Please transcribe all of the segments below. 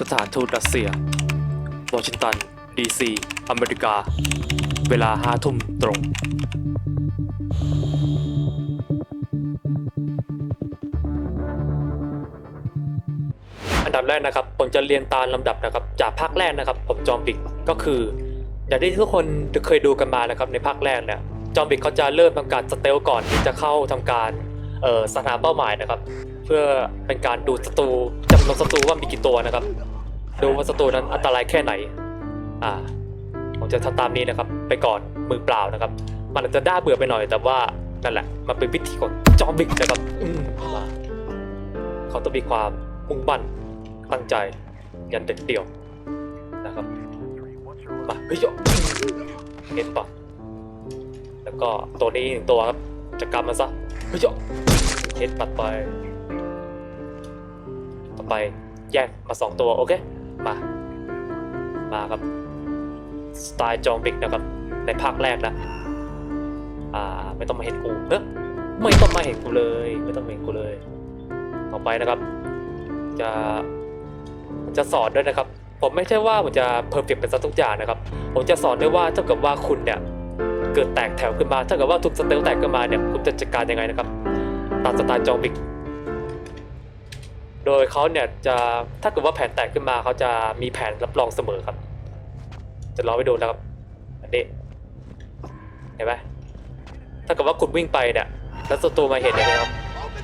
สถานทูตรัสเซียวอชิงตัน ดีซี อเมริกา เวลาห้าทุ่มตรง อันดับแรกนะครับ ผมจะเรียนตามลำดับนะครับ จากภาคแรกนะครับ ผมจอมบิกก็คือ อย่างที่ทุกคนเคยดูกันมานะครับในภาคแรกเนี่ยจอมบิกเขาจะเริ่มทำการสเตลก่อนที่จะเข้าทำการสถานเป้าหมายนะครับ เพื่อเป็นการดูศัตรูจำนวนศัตรูว่ามีกี่ตัวนะครับ ดูว่าศัตรูนั้นอันตรายแค่ไหน อ่า ผมจะทำตามนี้นะครับ ไปก่อนมือเปล่านะครับ มันอาจจะน่าเบื่อไปหน่อยแต่ว่านั่นแหละ มันเป็นวิธีของจอมบิ๊กนะครับอืมมาเขาต้องมีความมุ่งมั่นตั้งใจยันเด็ดเดี่ยวนะครับมาเฮ้ยเห็นปะแล้วก็ตัวนี้หนึ่งตัวครับจัดการมันซะเฮ้ยโยเห็นปัดไป ต่อไปแยกมาสองตัวโอเค มา มาครับ สไตล์จอมบิกนะครับ ในภาคแรกนะอ่าไม่ต้องมาเห็นกูเฮ้ยไม่ต้องมาเห็นกูเลย ไม่ต้องมาเห็นกูเลย ต่อไปนะครับ จะจะสอนด้วยนะครับ ผมไม่ใช่ว่าผมจะเพอร์เฟกเป็นซะทุกอย่างนะครับ ผมจะสอนด้วยว่าถ้าเกิดว่าคุณเนี่ยเกิดแตกแถวขึ้นมา ถ้าเกิดว่าทุกสเตลแตกขึ้นมาเนี่ยคุณจะจัดการยังไงนะครับตามสไตล์จอมบิก โดยเขาเนี่ยจะถ้าเกิดว่าแผนแตกขึ้นมาเขาจะมีแผนรับรองเสมอครับ จะรอไปดูนะครับอันนี้เห็นไหมถ้าเกิดว่าคุณวิ่งไปเนี่ยแล้วศัตรูมาเห็นเนี่ยนะครับ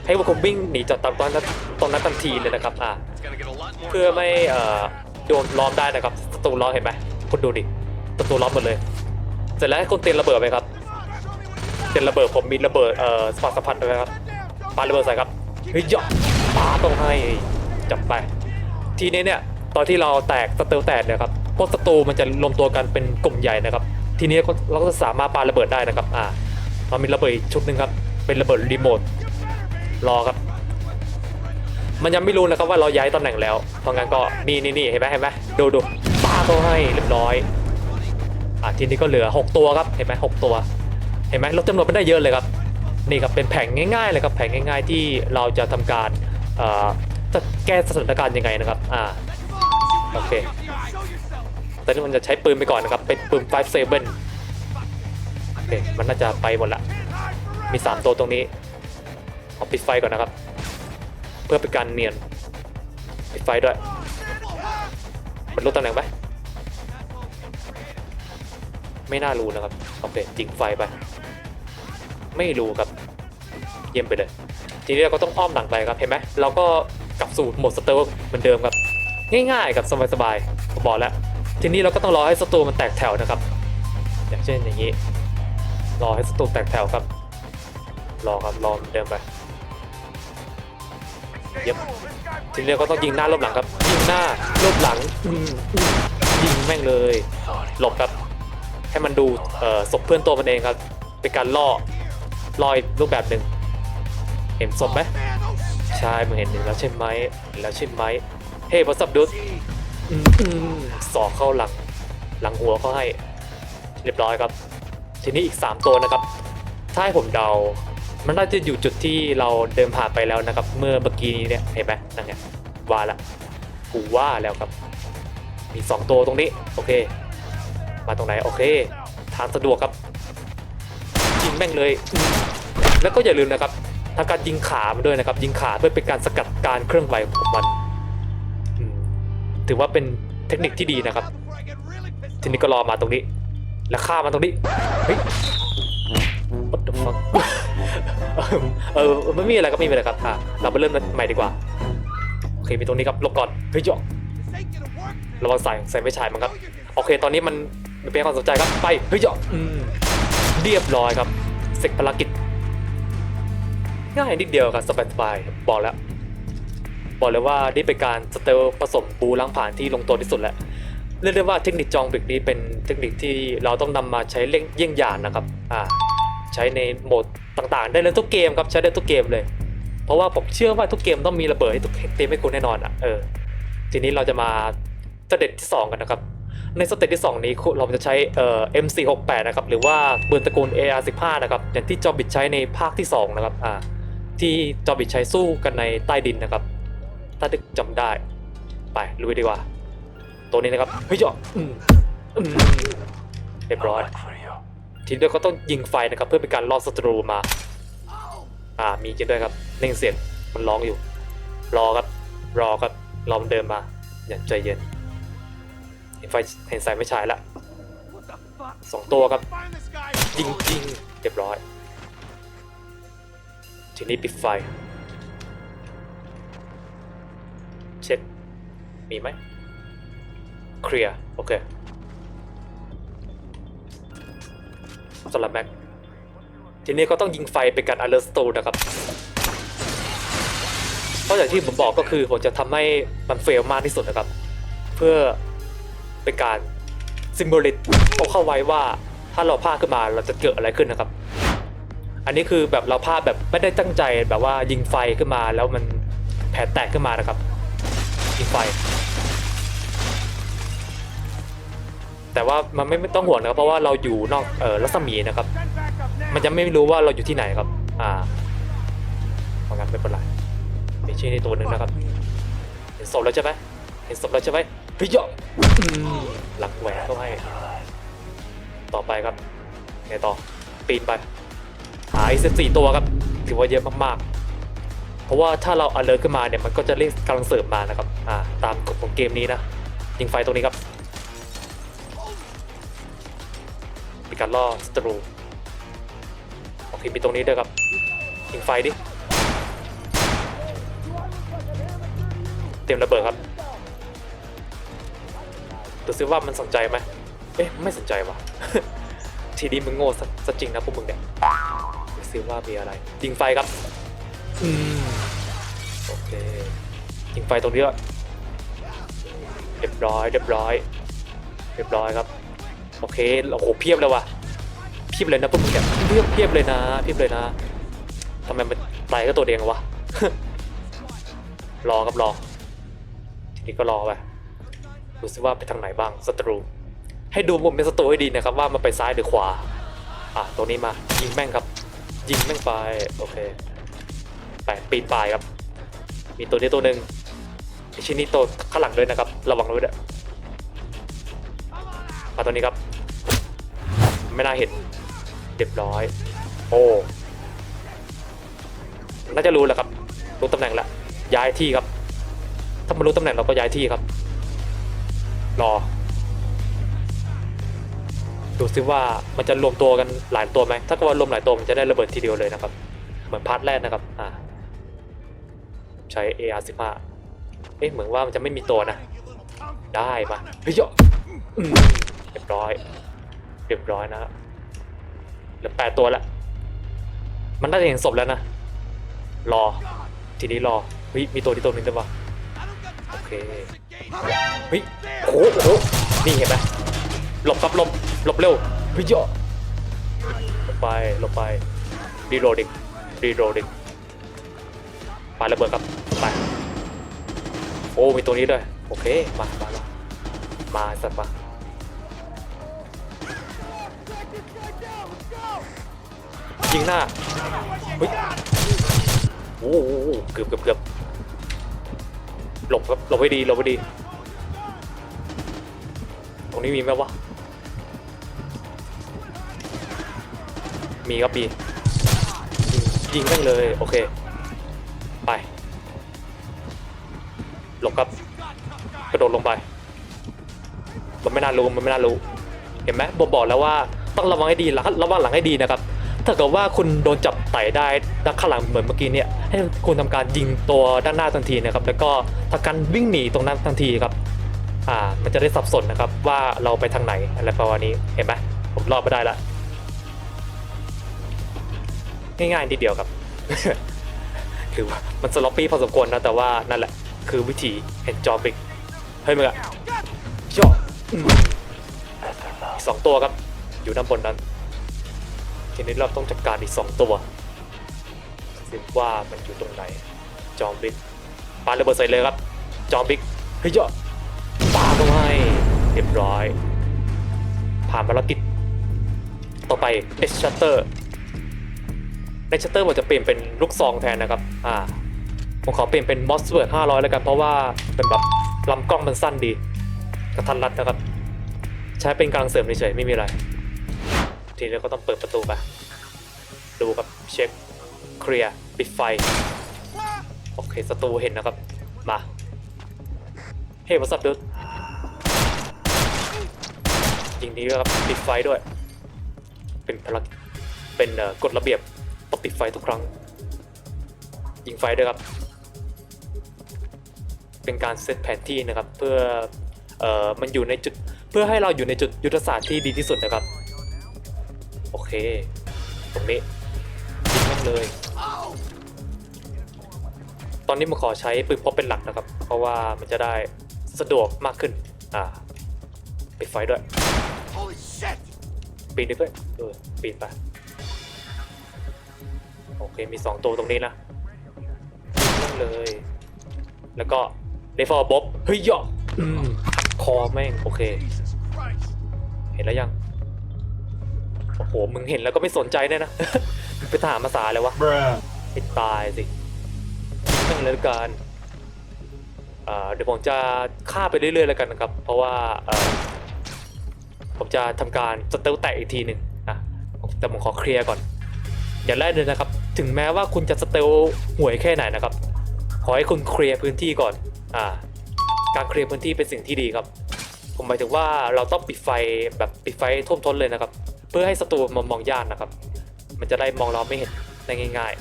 ให้ว่าคุณวิ่งหนีจากตามตอนนั้นตอนนั้นทันทีเลยนะครับอ่าเพื่อไม่เอ่อโดนล้อมได้นะครับศัตรูล้อมเห็นไหมคุณดูดิศัตรูล้อมหมดเลย เสร็จแล้วให้คุณเตียนระเบิดไปครับเตียนระเบิดผมมีระเบิดเอ่อสปาร์คสะพัดไปครับปาระเบิดใส่ครับเฮ้ยยะ ปาต้องให้จับไป ทีนี้เนี่ยตอนที่เราแตกสเตลแตกเนี่ยครับพวกศัตรูมันจะรวมตัวกันเป็นกลุ่มใหญ่นะครับ ทีนี้เราก็สามารถปาระเบิดได้นะครับอ่ามันมีระเบิดชุดหนึ่งครับเป็นระเบิดรีโมทรอครับ มันยังไม่รู้นะครับว่าเราย้ายตำแหน่งแล้วเพราะงั้นก็นี่นี่นี่เห็นไหมเห็นไหมดูดูป้าเขาให้เรียบร้อยอะทีนี้ก็เหลือ 6 ตัวครับเห็นไหมหกตัว เห็นไหมลดจำนวนไปได้เยอะเลยครับนี่ครับเป็นแผงง่ายๆเลยครับแผงง่าย ๆ ที่เราจะทำการ จะแก้สถานการณ์ยังไงนะครับ อ่า โอเคตอนนี้มันจะใช้ปืนไปก่อนนะครับ เป็นปืน 5 7โอเค มันน่าจะไปหมดละ มี 3 ตัวตรงนี้ เอาปิดไฟก่อนนะครับ เพื่อเป็นการเนียน ปิดไฟด้วย มันรู้ตำแหน่งไหมไม่น่ารู้นะครับ โอเค จิงไฟไป ไม่รู้ครับ เยี่ยมไปเลย ทีนี้เราก็ต้องอ้อมหลังไปครับเห็นไหมเราก็กลับสู่โหมดสเตลเหมือนเดิมครับ ง่ายๆกับสบายๆผมบอกแล้ว ทีนี้เราก็ต้องรอให้ศัตรูมันแตกแถวนะครับ อย่างเช่นอย่างนี้ รอให้ศัตรูแตกแถวครับ รอครับรอเหมือนเดิมไปเย็บทีนี้เราก็ต้องยิงหน้าลบหลังครับยิงหน้าลบหลังยิงแม่งเลย หลบครับให้มันดูเอ่อศพเพื่อนตัวมันเองครับเป็นการล่อลออีกรูปแบบหนึ่ง เห็นศพไหมใช่มึงเห็นแล้วใช่ไหมเห็นแล้วใช่ไหมเฮ้ยบอสับดุสสอกเข้าหลังหลังหัวเขาให้ เรียบร้อยครับ ทีนี้อีก 3 ตัวนะครับ ถ้าให้ผมเดา มันน่าจะอยู่จุดที่เราเดินผ่านไปแล้วนะครับ เมื่อเมื่อกี้นี้เนี่ยเห็นไหมนั่นไงว่าละกูว่าแล้วครับ มี 2 ตัวตรงนี้ โอเค มาตรงไหน โอเค ทางสะดวกครับยิงแม่งเลยอืมแล้วก็อย่าลืมนะครับ ทำการยิงขามันด้วยนะครับ ยิงขาเพื่อเป็นการสกัดการเคลื่อนไหวของมันถือว่าเป็นเทคนิคที่ดีนะครับ ทีนี้ก็รอมาตรงนี้ แล้วฆ่ามันตรงนี้เฮ้ย what the fuck เออไม่มีอะไรก็ไม่มีอะไรครับอะเราไปเริ่มใหม่ดีกว่า โอเคมีตรงนี้ครับลบก่อนเฮ้ยจ่อระวังใส่ใส่ไม่ฉายมันครับ โอเค ตอนนี้มันเป็นความสนใจครับไปเฮ้ยจออืมเรียบร้อยครับเสร็จภารกิจ ง่ายนิดเดียวครับสบายๆบอกแล้ว บอกเลยว่านี่เป็นการสเตลผสมปูล้างผ่านที่ลงตัวที่สุดแล้วเรียกได้ว่าเทคนิคจองบิกนี้เป็นเทคนิคที่เราต้องนำมาใช้เล่งเยี่ยงยานนะครับอ่าใช้ในโหมดต่างๆ ได้เลยทุกเกมครับใช้ได้ทุกเกมเลย เพราะว่าผมเชื่อว่าทุกเกมต้องมีระเบิดให้ทุกเกมให้คุณแน่นอนอะเออทีนี้เราจะมาสเต็ปที่ 2 กันนะครับในสเต็ปที่ 2 นี้เราจะใช้เอ่อ M468 นะครับหรือว่าปืนตระกูล AR15 นะครับอย่างที่จอบิดใช้ในภาคที่ 2 นะครับอ่า ที่จอบิดใช้สู้กันในใต้ดินนะครับ ถ้าจำได้ ไปลุยดีกว่า ตัวนี้นะครับเฮ้ยเจาะอืมเรียบร้อยทีนี้ก็ต้องยิงไฟนะครับ เพื่อเป็นการล่อศัตรูมา อ่ามีจริงด้วยครับเล่งเสียงมันร้องอยู่ รอครับรอครับรอมันเดินมา อย่างใจเย็นเห็นไฟเห็นสายไม่ฉายละสองตัวครับยิงยิงเรียบร้อย ทีนี้ปิดไฟ เช็ค มีไหมเคลียร์โอเคสำหรับแม็ก ทีนี้ก็ต้องยิงไฟเป็นการ alert stone นะครับเพราะอย่างที่ผมบอกก็คือผมจะทำให้มันเฟลมากที่สุดนะครับ เพื่อเป็นการซิมโบลิตเอาเข้าไว้ว่าถ้าเราพลาดขึ้นมาเราจะเกิดอะไรขึ้นนะครับ อันนี้คือแบบเราพลาดแบบไม่ได้ตั้งใจแบบว่ายิงไฟขึ้นมาแล้วมันแผลแตกขึ้นมานะครับยิงไฟ แต่ว่ามันไม่ต้องห่วงนะครับเพราะว่าเราอยู่นอกเออรัศมีนะครับ มันจะไม่รู้ว่าเราอยู่ที่ไหนครับ อ่าเพราะงั้นไม่เป็นไรมีชื่อในตัวหนึ่งนะครับเห็นศพแล้วใช่ไหมเห็นศพแล้วใช่ไหมเฮ้ยเยอะอืมหลักแหวนเข้าให้ ต่อไปครับไงต่อปีนไปาอีกสี่ตัวครับถือว่าเยอะมากๆ เพราะว่าถ้าเรา alert ขึ้นมาเนี่ยมันก็จะเรียกกำลังเสริมมานะครับอ่าตามกฎของเกมนี้นะยิงไฟตรงนี้ครับเป็นการล่อศัตรูโอเคมีตรงนี้ด้วยครับยิงไฟดิเตรียมระเบิดครับดูซิว่ามันสนใจไหมเอ๊ะไม่สนใจว่ะทีนี้มึงโง่ซะซะจริงนะพวกมึงเนี่ย ซิว่ามีอะไรยิงไฟครับอืมโอเคยิงไฟตรงนี้ละเรียบร้อยเรียบร้อย เรียบร้อยครับ โอเคโอ้โหเพียบเลยว่ะเพียบเลยนะพวกมึงเนี่ยเพียบเพียบเลยนะเพียบเลยนะทำไมมันตายก็ตัวเดียววะรอครับรอทีนี้ก็รอไปดูซิว่าไปทางไหนบ้างศัตรู ให้ดูมุมเป็นศัตรูให้ดีนะครับว่ามันไปซ้ายหรือขวาอะตัวนี้มายิงแม่งครับ ยิงแม่งไปโอเคไปปีนป่ายครับ มีตัวนี้ตัวหนึ่งไอชิ้นนี้ตัวข้างหลังด้วยนะครับ ระวังด้วยเด้อมาตัวนี้ครับ ไม่น่าเห็นเรียบร้อย โอ้น่าจะรู้แล้วครับรู้ตำแหน่งละย้ายที่ครับ ถ้ามารู้ตำแหน่งเราก็ย้ายที่ครับ รอ ดูซิว่ามันจะรวมตัวกันหลายตัวไหมถ้าเกิดว่ารวมหลายตัวมันจะได้ระเบิดทีเดียวเลยนะครับ เหมือนพาร์ทแรกนะครับอ่าใช้ AR15 เอ๊ะเหมือนว่ามันจะไม่มีตัวนะ ได้มาเฮ้ยเยอะอืมเรียบร้อยเรียบร้อยนะเหลือแปดตัวละมันน่าจะเห็นศพแล้วนะ รอ ทีนี้รอเฮ้ยมีตัวที่ตัวหนึงด้วยวะโอเคเฮ้ยโอ้โหโอ้โหนี่เห็นไหม หลบครับหลบหลบเร็วเฮ้ยเยอะหลบไปหลบไปรีโหลดอีกรีโหลดอีกปาระเบิดครับไปโอ้มีตัวนี้ด้วยโอเคมามามามาสัตว์มายิงหน้าเฮ้ยโอ้โหเกือบเกือบเกือบหลบครับหลบไว้ดีหลบไว้ดี ตรงนี้มีไหมวะ มีครับมียิงแม่งเลย โอเค ไป หลบครับ กระโดดลงไป มันไม่น่ารู้ มันไม่น่ารู้ เห็นไหมผมบอกแล้วว่าต้องระวังให้ดีระระวังหลังให้ดีนะครับ ถ้าเกิดว่าคุณโดนจับไต่ได้ด้านข้างหลังเหมือนเมื่อกี้เนี่ย ให้คุณทำการยิงตัวด้านหน้าทันทีนะครับ แล้วก็ทำการวิ่งหนีตรงนั้นทันทีครับ อ่า มันจะได้สับสนนะครับว่าเราไปทางไหนอะไรประมาณนี้ เห็นไหมผมรอดมาได้ละ ง่ายๆทีเดียวครับ คือว่ามันสล็อปปี้พอสมควรนะแต่ว่านั่นแหละ คือวิธีแห่งจอบิกเฮ้ยมึงอะจ่ออืมอีกสองตัวครับ อยู่ด้านบนนั้นทีนี้เราต้องจัดการอีกสองตัวสิว่ามันอยู่ตรงไหน จอมบิ๊กปาระเบิดใส่เลยครับ จอมบิ๊กเฮ้ยเยอะปาเข้าให้เรียบร้อย ผ่านภารกิจต่อไปเดชชัตเตอร์ เดชชัตเตอร์ผมจะเปลี่ยนเป็นลูกซองแทนนะครับ อ่า ผมขอเปลี่ยนเป็นมอสเวิร์ด500แล้วกันเพราะว่าเป็นแบบลำกล้องมันสั้นดี กระทันรัดนะครับ ใช้เป็นกลังเสริมเฉยๆไม่มีอะไร ทีนี้ก็ต้องเปิดประตูไป ดูครับเช็คเคลียร์ปิดไฟ โอเคศัตรูเห็นนะครับ มา เฮ้ยวัสดุยิงนี้ด้วยครับปิดไฟด้วย เป็นพลังเป็นกฎระเบียบ ต้องปิดไฟทุกครั้ง ยิงไฟด้วยครับ เป็นการเซตแผนที่นะครับ เพื่อเอ่อมันอยู่ในจุดเพื่อให้เราอยู่ในจุดยุทธศาสตร์ที่ดีที่สุดนะครับ โอเค ตรงนี้ยิงแม่งเลย ตอนนี้ผมขอใช้ปืนพกเป็นหลักนะครับ เพราะว่ามันจะได้สะดวกมากขึ้น อ่าปิดไฟด้วย Holy shit! ปีนได้ด้วยเออปีนไป โอเคมีสองตัวตรงนี้นะนั่งเลย แล้วก็เดฟอร์บ๊อบเฮ้ยย่ออืมคอแม่งโอเค Jesus Christ! เห็นแล้วยัง โอ้โห มึงเห็นแล้วก็ไม่สนใจแน่นะมึงไปถามภาษาเลยวะ Bruh. ให้ตายสินั่งเลยละกันอ่าเดี๋ยวผมจะฆ่าไปเรื่อยๆแล้วกันนะครับ เพราะว่าเอ่อผมจะทำการสเตลแตกอีกทีหนึ่งอะแต่ผมขอเคลียร์ก่อน อย่างแรกเลยนะครับ ถึงแม้ว่าคุณจะสเตลห่วยแค่ไหนนะครับ ขอให้คุณเคลียร์พื้นที่ก่อน อ่า การเคลียร์พื้นที่เป็นสิ่งที่ดีครับ ผมหมายถึงว่าเราต้องปิดไฟแบบปิดไฟท่วมท้นเลยนะครับ เพื่อให้ศัตรูมามองยากนะครับ มันจะได้มองเราไม่เห็นได้ง่าย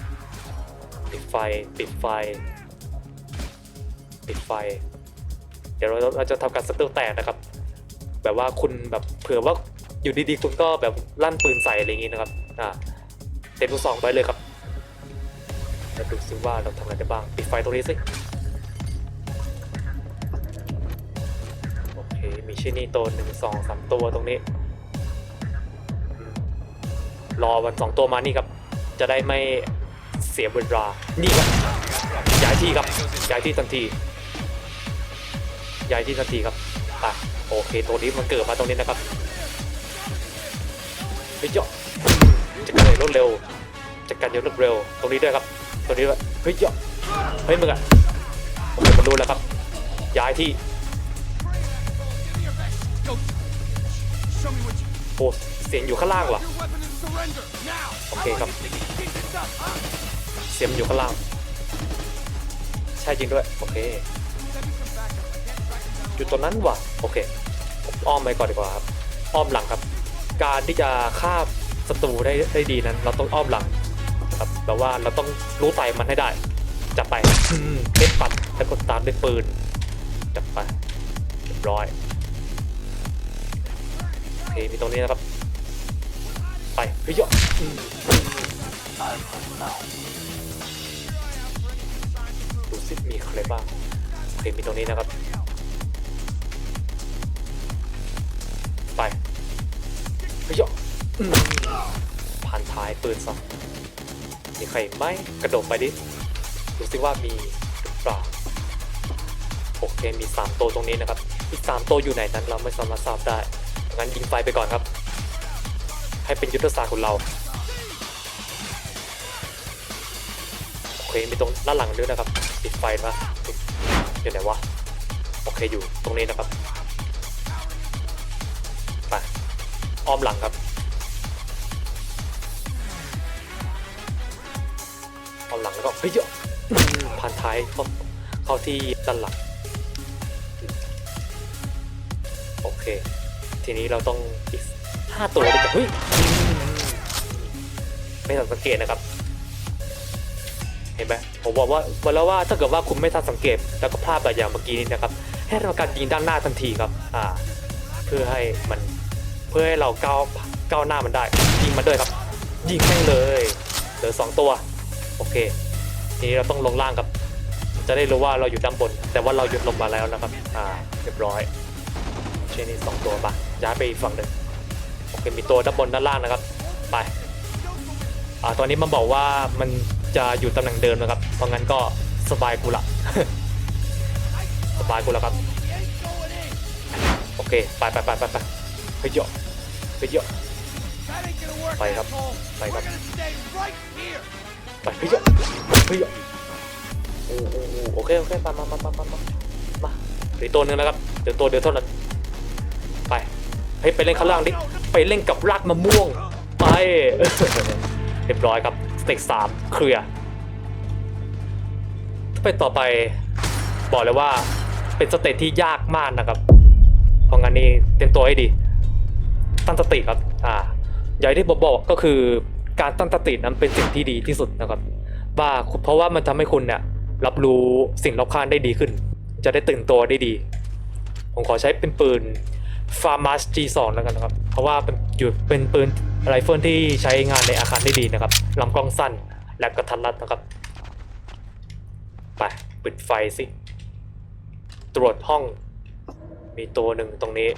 ๆ ปิดไฟ ปิดไฟ ปิดไฟ เดี๋ยวเราเราจะทำการสเตลแตกนะครับ แบบว่าคุณแบบเผื่อว่าอยู่ดีๆ คุณก็แบบลั่นปืนใส่อะไรอย่างงี้นะครับ อ่าเต็มลูกซองไปเลยครับ ซิว่าเราทำอะไรได้บ้าง ปิดไฟตรงนี้สิ โอเค มีชินี่ตัวหนึ่งสองสามตัวตรงนี้ รอวันสองตัวมานี่ครับ จะได้ไม่เสียเวลา นี่ครับ ย้ายที่ครับ ย้ายที่ทันที ย้ายที่ทันทีครับอะโอเค ตัวนี้มันเกิดมาตรงนี้นะครับเฮ้ยเจาะจะเกิดรวดเร็วจัดการอย่างรวดเร็ว ตรงนี้ด้วยครับ ตรงนี้ด้วยเฮ้ยเจาะเฮ้ยมึงอะโอเคผมรู้แล้วครับ ย้ายที่โอ้เสียงอยู่ข้างล่างว่ะ your weapon and surrender! Now! Okay, How long come. you think you can keep this up, huh? เสียงอยู่ข้างล่าง ใช่จริงด้วย โอเค อยู่ตรงนั้นว่ะ โอเคผมอ้อมไปก่อนดีกว่าครับ อ้อมหลังครับ การที่จะฆ่าศัตรูได้ได้ดีนั้น เราต้องอ้อมหลัง ครับแปลว่าเราต้องรู้ไตมันให้ได้ จับไปอืมเล็ดปัดแล้วกดตามด้วยปืน จับไปเรียบร้อยโอเคมีตรงนี้นะครับ ไปเฮ้ยเยอะอืมดูสิมีใครบ้างโอเคมีตรงนี้นะครับ ไปเฮ้ยเยอะอืมผ่านท้ายปืนซะ มีใครไหมกระโดดไปดิดูสิว่ามีหรือเปล่าโอเคมี 3 ตัวตรงนี้นะครับ อีก 3 ตัวอยู่ไหนนั้นเราไม่สามารถทราบได้งั้นยิงไฟไปก่อนครับ ให้เป็นยุทธศาสตร์ของเราโอเคมีตรงด้านหลังด้วยนะครับปิดไฟมาปิดอยู่ไหนวะโอเคอยู่ตรงนี้นะครับไปอ้อมหลังครับ แล้วก็เฮ้ยเยอะผ่านท้ายเข้าเข้าที่ด้านหลังโอเค ทีนี้เราต้องอีกห้าตัวด้วยกันเฮ้ยไม่ทันสังเกตนะครับ เห็นไหมผมบอกว่าบอกแล้วว่าถ้าเกิดว่าคุณไม่ทันสังเกตแล้วก็พลาดแบบอย่างเมื่อกี้นี้นะครับ ให้ทำการยิงด้านหน้าทันทีครับ อ่า เพื่อให้มันเพื่อให้เราก้าวก้าวหน้ามันได้ยิงมันด้วยครับ ยิงแม่งเลยเหลือสองตัว โอเค ทีนี้เราต้องลงล่างครับ จะได้รู้ว่าเราอยู่ด้านบน แต่ว่าเราหยุดลงมาแล้วนะครับ อ่าเรียบร้อยเชนนี่สองตัวปะย้ายไปอีกฝั่งหนึ่งโอเคมีตัวด้านบนด้านล่างนะครับ ไปอ่าตอนนี้มันบอกว่ามันจะอยู่ตำแหน่งเดิมนะครับ เพราะงั้นก็สบายกูละสบายกูแล้วครับ โอเค ไปไปไปไปไปไปเยอะไปเยอะ That ain't gonna work, Fight up. asshole. Fight We're up. ไปไปเยอะไปเยอะโอ้โหโอเคโอเคมามามามามามามาหรือตัวหนึงนะครับเดี๋ยวตัวเดียวเท่านั้นไปเฮ้ยไปเล่นข้างล่างดิไปเล่นกับรากมะม่วงไปเรียบร้อยครับสเต็กสามเคลียร์ไปต่อไปบอกเลยว่าเป็นสเต็กที่ยากมากนะครับเพราะงั้นนี่เตรียมตัวให้ดี ตั้งสติครับ อ่าอย่างที่ผมบอกก็คือ การตั้งสตินั้นเป็นสิ่งที่ดีที่สุดนะครับว่าเพราะว่ามันทำให้คุณเนี่ยรับรู้สิ่งรอบข้างได้ดีขึ้น จะได้ตื่นตัวได้ดี ผมขอใช้เป็นปืน f a r m a s G2 แล้วกันนะครับ เพราะว่าเป็นอยู่เป็นปืนไรเฟิลที่ใช้งานในอาคารได้ดีนะครับลำกล้องสั้นและกระทัดรัดนะครับ ไปปิดไฟสิ ตรวจห้อง มีตัวหนึ่งตรงนี้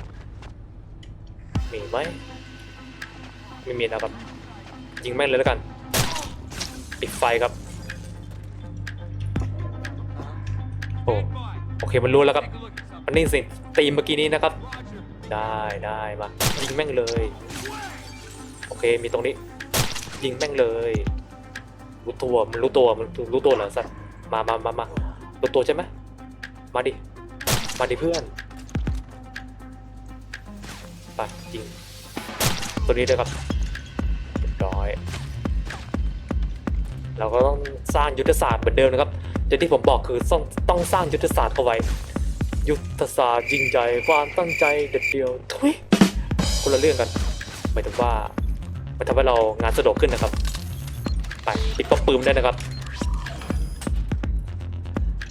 มีไหม ไม่มีนะครับ ยิงแม่งเลยแล้วกัน ปิดไฟครับ โอ้โอเคมันรู้แล้วครับ Take a look at something. อันนี้สิตีมเมื่อกี้นี้นะครับ ได้ได้มายิงแม่งเลย โอเคมีตรงนี้ ยิงแม่งเลยรู้ตัวมันรู้ตัวมันรู้ตัวเหรอสัตว์มามามามารู้ตัวใช่ไหมมาดิมาดิเพื่อนไปยิงตัวนี้เลยครับ เราก็ต้องสร้างยุทธศาสตร์เหมือนเดิมนะครับอย่างที่ผมบอกคือต้องต้องสร้างยุทธศาสตร์เข้าไว้ ยุทธศาสตร์ยิ่งใหญ่ความตั้งใจเด็ดเดียวทุยคนละเรื่องกันหมายถึงว่ามันทำให้เรางานสะดวกขึ้นนะครับไปปิดป๊อปปืมได้นะครับ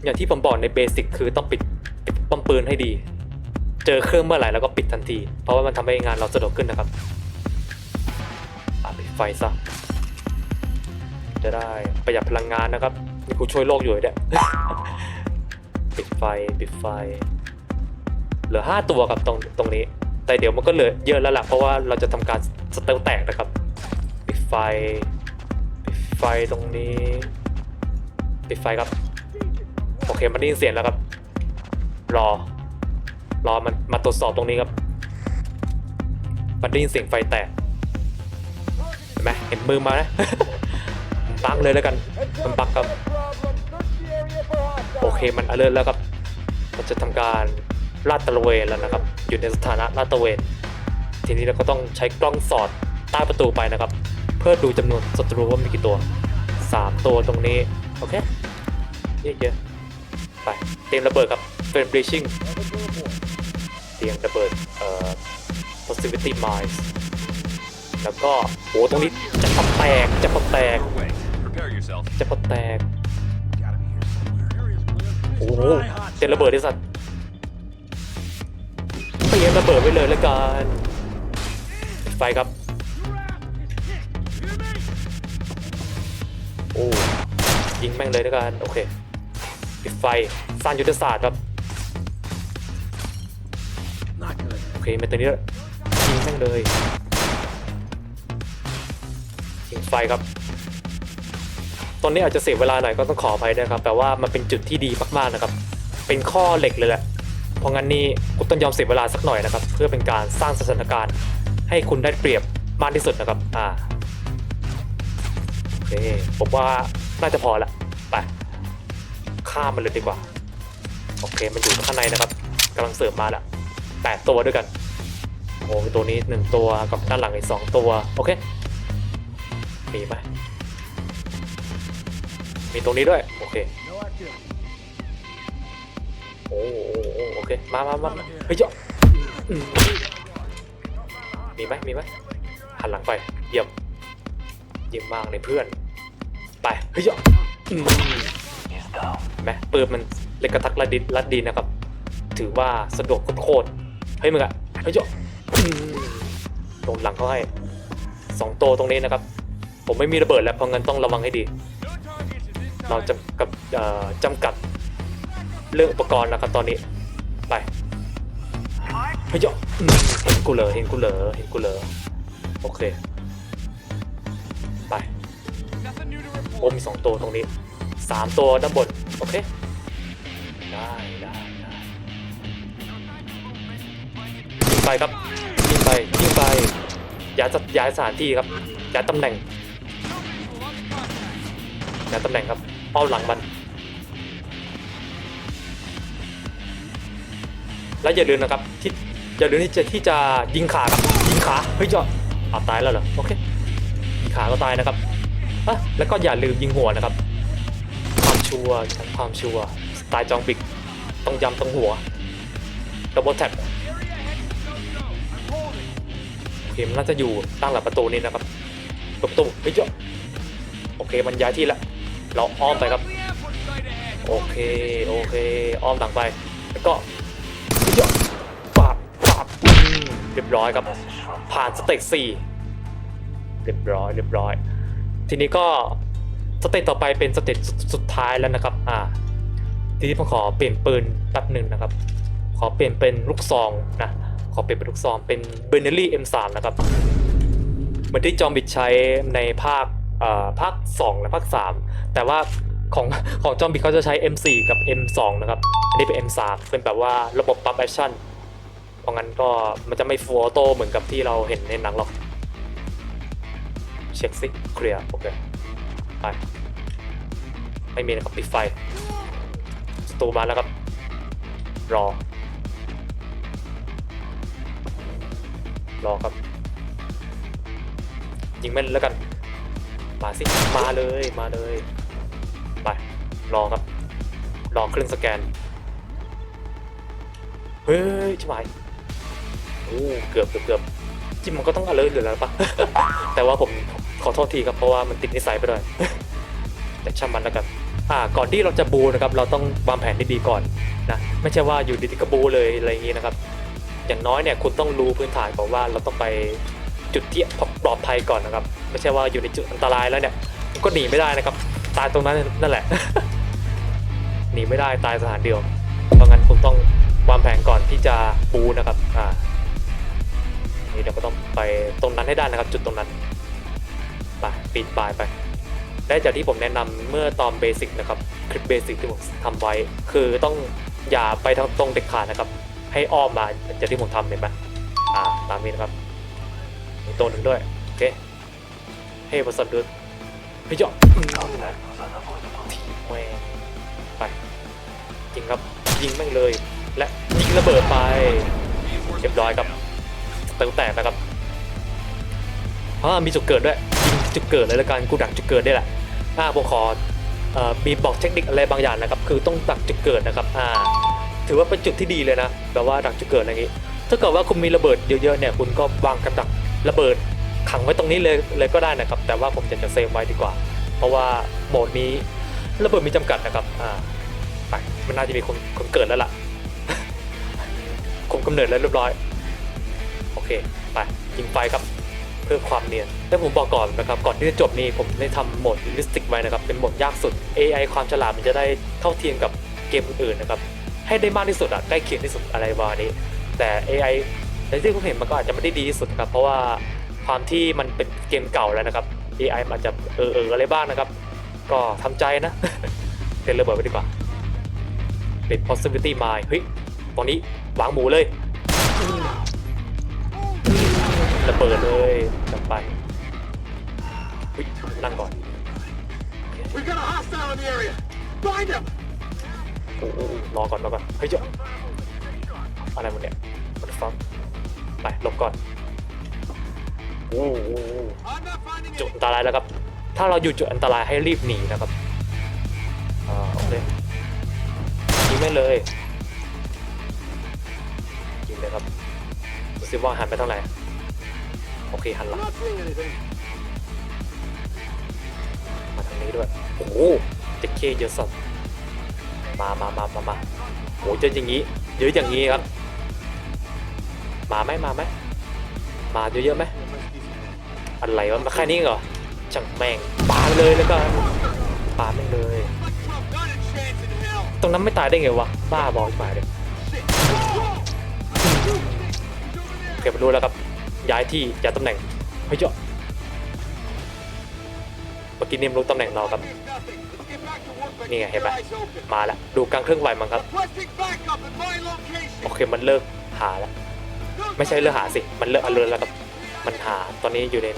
อย่างที่ผมบอกในเบสิกคือต้องปิดปิดป้อมปืนให้ดี เจอเครื่องเมื่อไหร่แล้วก็ปิดทันที เพราะว่ามันทำให้งานเราสะดวกขึ้นนะครับปิดไฟซะ จะได้ประหยัดพลังงานนะครับ นี่กูช่วยโลกอยู่เนี่ยปิดไฟปิดไฟ เหลือ 5 ตัวครับตรงตรงนี้ แต่เดี๋ยวมันก็เหลือเยอะแล้วล่ะเพราะว่าเราจะทำการสเตลแตกนะครับ ปิดไฟ ปิดไฟตรงนี้ ปิดไฟครับ โอเคมันได้ยินเสียงแล้วครับ รอ รอมันมาตรวจสอบตรงนี้ครับมันได้ยินเสียงไฟแตกเห็นไหมเห็นมือมานะ มักเลยแล้วกัน มันบักครับ โอเคมันอเลิร์แล้วครับมันจะทำการลาดตระเวนแล้วนะครับ อยู่ในสถานะลาดตระเวน ทีนี้เราก็ต้องใช้กล้องสอดใต้ประตูไปนะครับ เพื่อดูจำนวนศัตรูว่ามีกี่ตัว 3 ตัวตรงนี้ โอเคเยอะๆไปเตรียมระเบิดครับเฟรนบลิชิ่งเตรียมระเบิดเอ่อ positivity mines แล้วก็โหตรงนี้จะพับแตกจะพับแตก Prepare yourself. จะพับแตก Gotta be here somewhere. โอ้โหเตรียมระเบิดดิสัตว์เตรียมระเบิดไว้เลยแล้วกันปิดไฟครับ โอ้ยิงแม่งเลยแล้วกันโอเคปิดไฟสร้างยุทธศาสตร์ครับ Not good. โอเคมาตัวนี้ด้วยยิงแม่งเลยยิงไฟครับ ตอนนี้อาจจะเสียเวลาหน่อยก็ต้องขออภัยด้วยครับ แต่ว่ามันเป็นจุดที่ดีมากๆนะครับ เป็นข้อเหล็กเลยแหละ เพราะงั้นนี่คุณต้องยอมเสียเวลาสักหน่อยนะครับ เพื่อเป็นการสร้างสถานการณ์ ให้คุณได้เปรียบมากที่สุดนะครับ อ่าโอเคผมว่าน่าจะพอละไปข้ามมันเลยดีกว่า โอเค มันอยู่ข้างในนะครับกำลังเสริมมาละแปดตัวด้วยกัน โอ้ตัวนี้หนึ่งตัวกับด้านหลังอีกสองตัว โอเค มีไหม มีตรงนี้ด้วย โอเค โอ้โหโอเค มามามาเฮ้ยเจ้ามีไหมมีไหมหันหลังไป เยี่ยม เยี่ยมมากเลยเพื่อน ไป เฮ้ยเจ้าอืมเห็นไหมปืนมันเล็กกระทักรัดดินรัดดินนะครับ ถือว่าสะดวกโคตรเฮ้ยมึงอะเฮ้ยเจ้าโดนหลังเขาให้สองตัวตรงนี้นะครับ ผมไม่มีระเบิดแล้วเพราะงั้นต้องระวังให้ดี เราจำกับจำกัดเรื่องอุปกรณ์นะครับตอนนี้ไปเฮ้ยเจ้าอืมเห็นกูเหรอเห็นกูเหรอเห็นกูเหรอโอเค ไปโอ้มีสองตัวตรงนี้สามตัวด้านบน โอเค ได้ได้ได้ยิงไปครับยิงไปยิงไปย้ายย้ายสถานที่ครับย้ายตำแหน่งย้ายตำแหน่งครับ เป้าหลังมัน แล้วอย่าลืมนะครับที่อย่าลืมที่จะที่จะยิงขาครับยิงขาเฮ้ยจอเอาตายแล้วเหรอโอเคยิงขาก็ตายนะครับอะแล้วก็อย่าลืมยิงหัวนะครับ ความชัวร์ความชัวร์สไตล์จองบิกต้องย้ำต้องหัวดับเบิลแท็บโอเคมันน่าจะอยู่ตั้งหลังประตูนี้นะครับประตูเฮ้ยเจ้าโอเคมันย้ายที่ละ เราอ้อมไปครับ โอเค โอเค อ้อมหลังไป แล้วก็ยเจ้าปาบปาบเรียบร้อยครับ ผ่านสเต็กสี่เรียบร้อย เรียบร้อย ทีนี้ก็สเต็ปต่อไปเป็นสเต็ปสุดสุดท้ายแล้วนะครับ อ่า ทีนี้ผมขอเปลี่ยนปืนแป๊บหนึ่งนะครับ ขอเปลี่ยนเป็นลูกซองนะ ขอเปลี่ยนเป็นลูกซองเป็นเบเนลี่ M3 นะครับ เหมือนที่จอมบิดใช้ในภาค ภาค 2 และภาค 3 แต่ว่าของของจอมบิดเขาจะใช้ M4 กับ M2 นะครับ อันนี้เป็น M3 เป็นแบบว่าระบบปั๊มแอคชั่น เพราะงั้นก็มันจะไม่ฟูออโต้เหมือนกับที่เราเห็นในหนังหรอก เช็คซิเคลียร์โอเค ไป ไม่มีนะครับปิดไฟสตูมาแล้วครับ รอ รอครับ ยิงแม่นแล้วกัน มาสิ มาเลย มาเลย ไป รอครับ รอเครื่องสแกน เฮ้ยชิบหายโอ้เกือบเกือบเกือบจริงมันก็ต้องอเลิร์หรือแล้วปะแต่ว่าผมขอโทษทีครับเพราะว่ามันติดนิสัยไปหน่อยแต่ช่างมันแล้วกันอ่าก่อนที่เราจะบูนะครับ เราต้องวางแผนดีๆก่อนนะไม่ใช่ว่าอยู่ดีๆก็บูเลยอะไรอย่างงี้นะครับ อย่างน้อยเนี่ยคุณต้องรู้พื้นฐานก่อนว่าเราต้องไป จุดที่ปลอดภัยก่อนนะครับ ไม่ใช่ว่าอยู่ในจุดอันตรายแล้วเนี่ย ก็หนีไม่ได้นะครับ ตายตรงนั้นนั่นแหละ หนีไม่ได้ตายสถานเดียว เพราะงั้นคุณต้องวางแผนก่อนที่จะปูนะครับ อ่า นี่เราก็ต้องไปตรงนั้นให้ได้นะครับ จุดตรงนั้น ไปปีนปลายไป ได้จากที่ผมแนะนำเมื่อตอนเบสิกนะครับ คลิปเบสิกที่ผมทำไว้ คือต้องอย่าไปทางตรงเด็ดขาดนะครับ ให้อ้อมมาจากที่ผมทำเห็นไหมอ่า ตามนี้นะครับ ตัวหนึ่งด้วย โอเค เฮ้ยประสดดูเฮ้ยเจอืมทีแมงไปยิงครับ ยิงแม่งเลย และยิงระเบิดไปเรียบร้อยครับเติมแตกนะครับอ่ามีจุดเกิดด้วยยิงจุดเกิดเลยละกันกูดักจุดเกิดได้แหละอ่าผมขอมีบอกเทคนิคอะไรบางอย่างนะครับ คือต้องดักจุดเกิดนะครับอ่าถือว่าเป็นจุดที่ดีเลยนะแบบว่าดักจุดเกิดอะไรอย่างงี้ ถ้าเกิดว่าคุณมีระเบิดเยอะๆเนี่ยคุณก็วางกับดัก ระเบิดขังไว้ตรงนี้เลยเลยก็ได้นะครับ แต่ว่าผมจะจะเซฟไว้ดีกว่า เพราะว่าโหมดนี้ระเบิดมีจำกัดนะครับอ่าไปมันน่าจะมีคนคนเกิดแล้วล่ะคุมกำเนิดแล้วเรียบร้อย โอเคไปยิงไฟครับเพื่อความเนียนแต่ผมบอกก่อนนะครับก่อนที่จะจบนี้ผมได้ทำโหมดลิสติกไว้นะครับเป็นโหมดยากสุด AI ความฉลาดมันจะได้เท่าเทียมกับเกมอื่นๆนะครับให้ได้มากที่สุดอะใกล้เคียงที่สุดอะไรประมานี้ แต่ AI ในที่ผมเห็นมันก็อาจจะไม่ได้ดีที่สุดครับ เพราะว่าความที่มันเป็นเกมเก่าแล้วนะครับ AI มันอาจจะเออเอออะไรบ้างนะครับ ก็ทำใจนะเล่นระเบิดไปดีกว่าเป็น possibility mine เฮ้ยตรงนี้วางหมูเลยระเบิดเลยจับไปเฮ้ยนั่งก่อน We've got a hostile in the area. Find him. โอ้โหรอก่อนรอก่อนเฮ้ยเจ้าอะไรมันเนี่ย what the fuck ไปหลบก่อนโอ้โห I'm not finding จุด him. อันตรายแล้วครับ ถ้าเราอยู่จุดอันตรายให้รีบหนีนะครับอ่าโอเคยิงไม่งเลยยิงเลยครับดูสิว่าหันไปทางไหนโอเคหันหลั I'm ง not seeing anything. มาทางนี้ด้วยโอ้โหเจ็ดเคเยอะสัสมามามามามาโอ้เยอะอย่างนี้ เยอะอย่างนี้ครับ มาไหมมาไหมมาเยอะๆไหมอะไรวะมาแค่นี้เหรอจังแม่งปาเลยแล้วก็ปาแม่เลย ตรงนั้นไม่ตายได้ไงวะบ้าบอลไปเลยเคมารู้แล้วครับ ย้ายที่ย้ายตำแหน่งเฮ้ยเจ้าเมื่อกี้นิ่มรู้ตำแหน่งเราครับ There's nothing. Let's get back to work, but Nè, keep hiệp your à. eyes open. มาละดูกลางเครื่องไหวมั้งครับโอเคมันเลิกหาแล้ว ไม่ใช่เลิกหาสิ มันเลิกอเลิร์แล้วครับมันหาตอนนี้อยู่ใน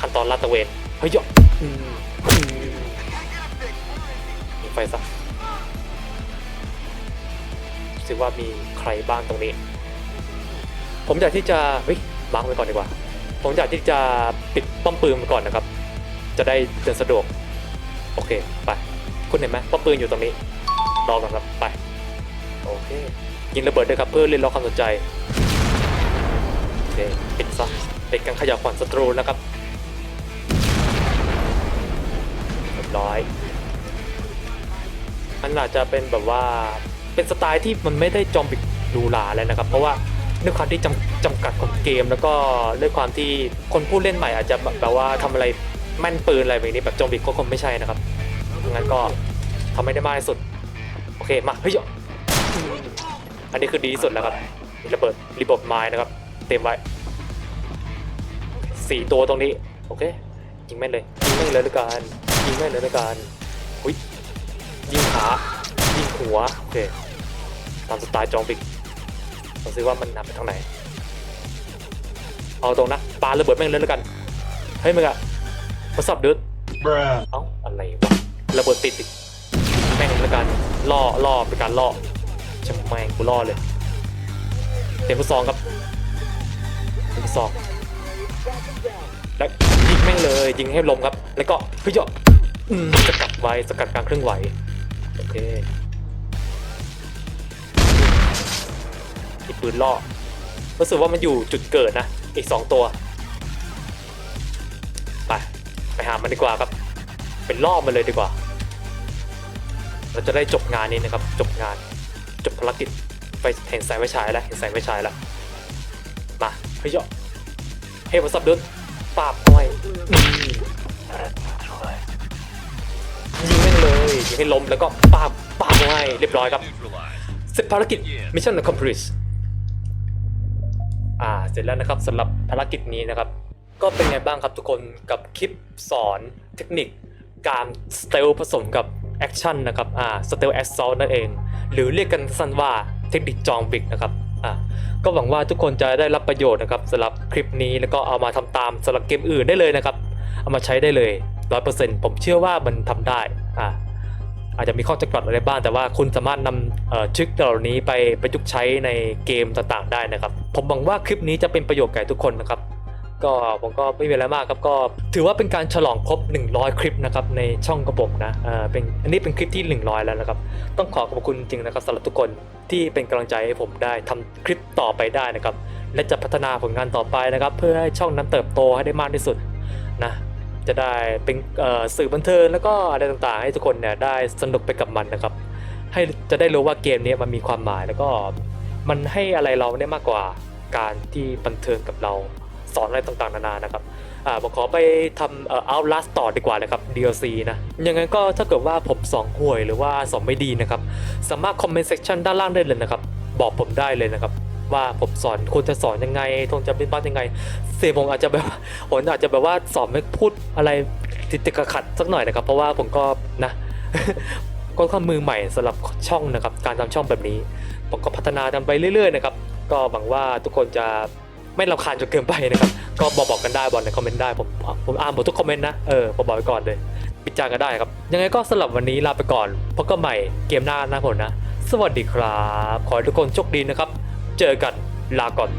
ขั้นตอนลาดตระเวนเฮ้ยเจ้าอืมอืม I get a fix. Where is he? ยิงไฟซะสิว่ามีใครบ้างตรงนี้ ผมอยากที่จะเฮ้ยมาร์กไว้ก่อนดีกว่า ผมอยากที่จะปิดป้อมปืนไว้ก่อนนะครับ จะได้เดินสะดวก โอเคไป คุณเห็นไหมป้อมปืนอยู่ตรงนี้รอก่อนครับไป โอเคยิงระเบิดด้วยครับเพื่อเรียนรู้ความสนใจ เคปิดซะเป็นการขยับขวัญศัตรูนะครับเรียบร้อยมันอาจจะเป็นแบบว่าเป็นสไตล์ที่มันไม่ได้จอมบิดหรูหราแล้วนะครับ เพราะว่าด้วยความที่จำจำกัดของเกม แล้วก็ด้วยความที่คนผู้เล่นใหม่อาจจะแบบว่าทำอะไรแม่นปืนอะไรแบบนี้แบบจอมบิดก็คงไม่ใช่นะครับงั้นก็ทำไม่ได้มากที่สุด โอเคมาเฮ้ยอันนี้คือดีที่สุดแล้วครับระเบิดระบบไม้นะครับ เต็มไว้สี่ตัวตรงนี้ โอเค ยิงแม่นเลย ยิงแม่นเลยละกันยิงแม่นเลยละกันอุ้ยยิงขายิงหัว โอเค ตามสไตล์จองบิกเราซิว่ามันนำไปทางไหน เอาตรงนะปาระเบิดแม่งเลยละกัน เฮ้ยมึงอะมาสับดึด Bruh. เอ้าอะไรวะ ระเบิดติดอีกแม่งเป็นการล่อล่อเป็นการล่อจะแม่งกูล่อเลยเต็มฟุตซองครับ เต็มฟุตซองแล้วยิงแม่งเลยยิงให้ลมครับ แล้วก็เฮ้ยเจาะอืมสกัดไว้สกัดกลางเครื่องไหวโอเคอีกปืนล่อรู้สึกว่ามันอยู่จุดเกิดนะอีกสองตัวไปไปหามันดีกว่าครับ เป็นล่อมันเลยดีกว่า เราจะได้จบงานนี้นะครับ จบงาน จบภารกิจไปเห็นแสงไฟฉายแล้วเห็นแสงไฟฉายแล้ว ฮ้ยเฮ้ยวัสับดินปาบหน่อยยิงแม่งเลยยิงให้ล้มแล้วก็ปาบปาบให้เรียบร้อยครับเสร็จภารกิจมิชชั่น accomplish อ่าเสร็จแล้วนะครับสำหรับภารกิจนี้นะครับ ก็เป็นไงบ้างครับทุกคนกับคลิปสอนเทคนิค การสเตลผสมกับแอคชั่นนะครับอ่าสเตลแอสซอลนั่นเอง หรือเรียกกันสั้นว่าเทคนิคจองบิกนะครับ อ่าก็หวังว่าทุกคนจะได้รับประโยชน์นะครับสำหรับคลิปนี้แล้วก็เอามาทำตามสำหรับเกมอื่นได้เลยนะครับ เอามาใช้ได้เลยร้อยเปอร์เซ็นต์ผมเชื่อว่ามันทำได้อ่าอาจจะมีข้อจำกัดอะไรบ้าง แต่ว่าคุณสามารถนำทริคเหล่านี้ไปประยุกต์ใช้ในเกมต่างๆ ได้นะครับ ผมหวังว่าคลิปนี้จะเป็นประโยชน์แก่ทุกคนนะครับ ก็ผมก็ไม่มีอะไรมากครับก็ถือว่าเป็นการฉลองครบ 100 คลิปนะครับในช่องกระผมนะอ่าเป็นอันนี้เป็นคลิปที่ 100 แล้วนะครับ ต้องขอขอบคุณจริงนะครับสำหรับทุกคนที่เป็นกำลังใจให้ผมได้ทำคลิปต่อไปได้นะครับ และจะพัฒนาผลงานต่อไปนะครับ เพื่อให้ช่องนั้นเติบโตให้ได้มากที่สุดนะจะได้เป็นสื่อบันเทิงแล้วก็อะไรต่างๆ ให้ทุกคนเนี่ยได้สนุกไปกับมันนะครับ ให้จะได้รู้ว่าเกมนี้มันมีความหมายแล้วก็มันให้อะไรเราได้มากกว่าการที่บันเทิงกับเรา สอนอะไรต่างๆนานานะครับอ่าผมขอไปทำเอ่อ Outlast ต่อดีกว่านะครับ DLC นะยังไงก็ถ้าเกิดว่าผมสองห่วยหรือว่าสองไม่ดีนะครับ สามารถคอมเมนต์เซ c ชันด้านล่างได้เลยนะครับ บอกผมได้เลยนะครับ ว่าผมสอนควรจะสอนยังไงทงจะเป็นบ้านยังไง เสียงผมอาจจะแบบผมอาจจะแบบว่าสอนไม่พูดอะไรติดติดขัดสักหน่อยนะครับ เพราะว่าผมก็นะ ก็ข้อมือใหม่สำหรับช่องนะครับ การทำช่องแบบนี้ ผมก็พัฒนาทำไปเรื่อย ๆ นะครับ ก็หวังว่าทุกคนจะ ไม่รำคาญจนเกินไปนะครับ ก็บอกบอกกันได้บอกในคอมเมนต์ได้ผมผมอ่านหมดทุกคอมเมนต์นะ เออผมบอกไว้ก่อนเลยปิดจางกันได้ครับ ยังไงก็สำหรับวันนี้ลาไปก่อนพบกันใหม่เกมหน้านะผมนะ สวัสดีครับ ขอให้ทุกคนโชคดีนะครับ เจอกันลาก่อน